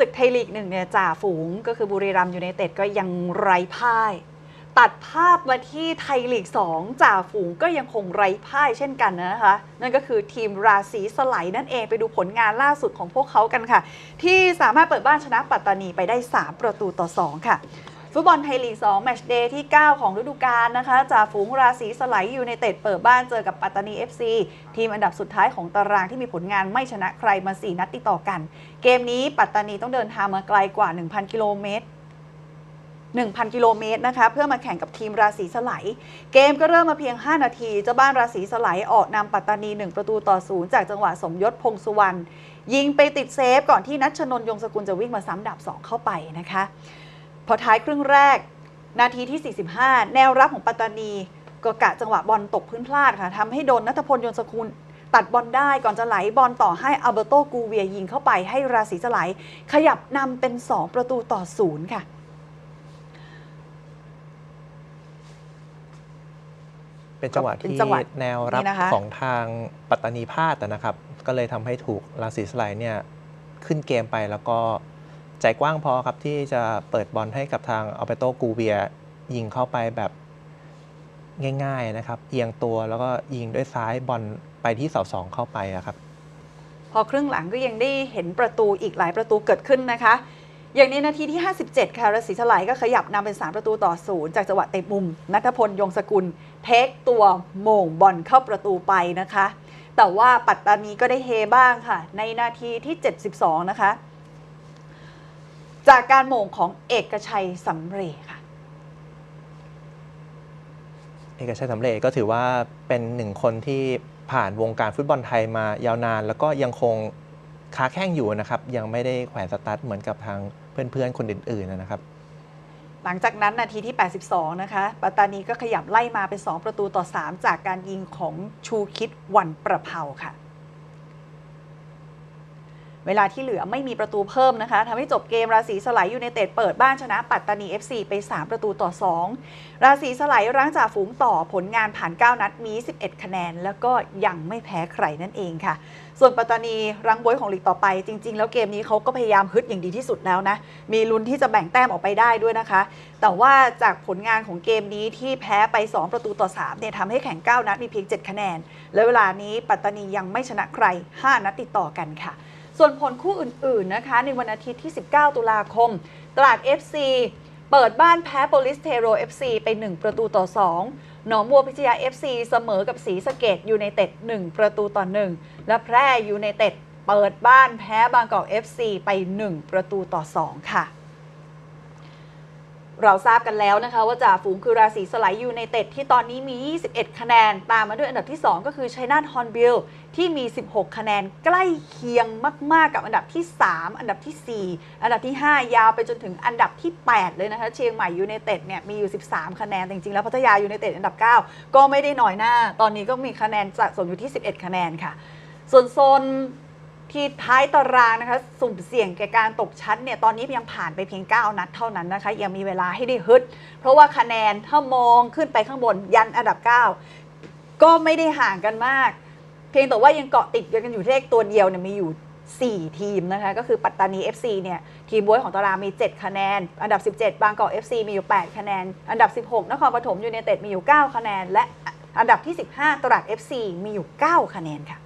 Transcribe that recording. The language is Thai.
ศึกไทยลีกหนึ่งเนี่ยจ่าฝูงก็คือบุรีรัมย์ยูไนเต็ดก็ยังไร้พ่าย ตัดภาพมาที่ไทยลีก 2 จ่าฝูงก็ยังคงไร้พ่ายเช่นกันนะคะ นั่นก็คือทีมราศีสไลด์นั่นเองไปดูผลงานล่าสุดของพวกเขากันค่ะ ที่สามารถเปิดบ้านชนะปัตตานีไปได้ 3 ประตูต่อ 2 ค่ะ ฟุตบอลไทยลีก 2 แมตช์เดย์ที่ 9 ของฤดูกาลนะคะจ่าฝูงราศีสไลด์ยูไนเต็ดเปิดบ้านเจอกับปัตตานี FC ทีมอันดับสุดท้ายของตารางที่มีผลงานไม่ชนะใครมา 4 นัดติดต่อกัน เกมนี้ปัตตานีต้องเดินทางมาไกลกว่า 1,000 กิโลเมตร1,000 กิโลเมตรนะคะเพื่อมาแข่งกับทีมราศีสไลด์เกมก็เริ่มมาเพียง 5 นาทีเจ้าบ้านราศีสไลด์ออกนำปัตตานี 1 ประตูต่อศูนย์จากจังหวะสมยศพงสุวรรณยิงไปติดเซฟก่อนที่นัชชนนยงสกุลจะวิ่งมาซ้ำดับ 2 เข้าไปนะคะ อท้ายครึ่งแรก นาทีที่ 45 แนวรับของปัตตานี ก็กะจังหวะบอลตกพื้นพลาดค่ะทำให้โดนนัทพลยนต์สกุลตัดบอลได้ก่อนจะไหลบอลต่อให้อัลเบโตกูเวียยิงเข้าไปให้ราศีสไลด์ขยับนำเป็น 2 ประตูต่อศูนย์ค่ะเป็นจังหวะเป็นที่จังหวะแนวรับนี่นะคะของทางปัตตานีพลาดนะครับ ก็เลยทำให้ถูกราศีสไลด์เนี่ยขึ้นเกมไปแล้วก็ ใจกว้างพอครับที่จะเปิดบอลให้กับทางอัลเบโตกูเวียยิงเข้าไปแบบง่ายๆนะครับ เอียงตัวแล้วก็ยิงด้วยซ้ายบอลไปที่เสาสองเข้าไปครับ พอครึ่งหลังก็ยังได้เห็นประตูอีกหลายประตูเกิดขึ้นนะคะ อย่างในนาทีที่ 57 ค่ะราศีสไลด์ก็ขยับนำเป็น 3 ประตูต่อศูนย์จากจังหวะเตะมุมนัทพลยงสกุล เทคตัวโม่งบอลเข้าประตูไปนะคะ แต่ว่าปัตตานีก็ได้เฮบ้างค่ะ ในนาทีที่ 72 นะคะ จากการโหม่งของเอกชัยสำเร็จค่ะ เอกชัยสำเร็จก็ถือว่าเป็นหนึ่งคนที่ผ่านวงการฟุตบอลไทยมายาวนาน แล้วก็ยังคงค้าแข้งอยู่นะครับ ยังไม่ได้แขวนสตาร์ทเหมือนกับทางเพื่อนๆคนอื่นๆนะครับ หลังจากนั้นนาทีที่ 82 นะคะ ปัตตานีก็ขยับไล่มาเป็น 2 ประตูต่อ 3 จากการยิงของชูคิดวันประเพาค่ะ เวลาที่เหลือไม่มีประตูเพิ่มนะคะทำให้จบเกมราศีสไลด์ยูไนเต็ดเปิดบ้านชนะปัตตานี FC ไป 3 ประตูต่อ 2 ราศีสไลด์รั้งจ่าฝูงต่อผลงานผ่าน 9 นัดมี 11 คะแนน แล้วก็ยังไม่แพ้ใครนั่นเองค่ะ ส่วนปัตตานีรังบวยของลีกต่อไป จริง ๆ แล้วเกมนี้เขาก็พยายามฮึดอย่างดีที่สุดแล้วนะ มีลุ้นที่จะแบ่งแต้มออกไปได้ด้วยนะคะ แต่ว่าจากผลงานของเกมนี้ที่แพ้ไป 2 ประตูต่อ3เนี่ยทำให้แข่ง 9 นัดมีเพียง 7 คะแนน และเวลานี้ปัตตานียังไม่ชนะใคร 5 นัดติดต่อกันค่ะ ส่วนผลคู่อื่นๆนะคะ ในวันอาทิตย์ที่ 19 ตุลาคมตลาด FC เปิดบ้านแพ้โปลิสเทโร FC ไป 1 ประตูต่อ 2 หนองบัวพิทยา FC เสมอกับศรีสะเกดยูไนเต็ด1ประตูต่อ 1 และแพร่ยูไนเต็ดเปิดบ้านแพ้บางกอก FC ไป 1 ประตูต่อ 2 ค่ะ เราทราบกันแล้วนะคะว่าจ่าฝูงคือราศีสไลด์ยูไนเต็ดที่ตอนนี้มี 21 คะแนน ตามมาด้วยอันดับที่ 2 ก็คือชัยนาทฮอนบิลที่มี 16 คะแนนใกล้เคียงมาก ๆ กับอันดับที่ 3 อันดับทีสี่ 4 อันดับที่ 5 ยาวไปจนถึงอันดับที่ 8 เลยนะคะ เชียงใหม่ยูไนเต็ดเนี่ยมีอยู่ 13 คะแนน จริง ๆ แล้วพัทยายูไนเต็ดอันดับ 9 ก็ไม่ได้น้อยหน้า ตอนนี้ก็มีคะแนนสะสมอยู่ที่ 11 คะแนนค่ะ ส่วนโซน ที่ท้ายตารางนะคะ สุ่มเสี่ยงแก่การตกชั้นเนี่ยตอนนี้ยังผ่านไปเพียง 9 นัดเท่านั้นนะคะ ยังมีเวลาให้ได้ฮึด เพราะว่าคะแนนถ้ามองขึ้นไปข้างบนยันอันดับ 9 ก็ไม่ได้ห่างกันมาก เพียงแต่ว่ายังเกาะติดกันอยู่เลขตัวเดียวเนี่ยมีอยู่4 ทีมนะคะ ก็คือปัตตานี FC เนี่ย ทีมบวยของตารางมี 7 คะแนน อันดับ 17 บางกอก FC มีอยู่ 8 คะแนน อันดับ 16 นครปฐมยูไนเต็ดมีอยู่ 9 คะแนน และอันดับที่ 15 ตราด FC มีอยู่ 9 คะแนนค่ะ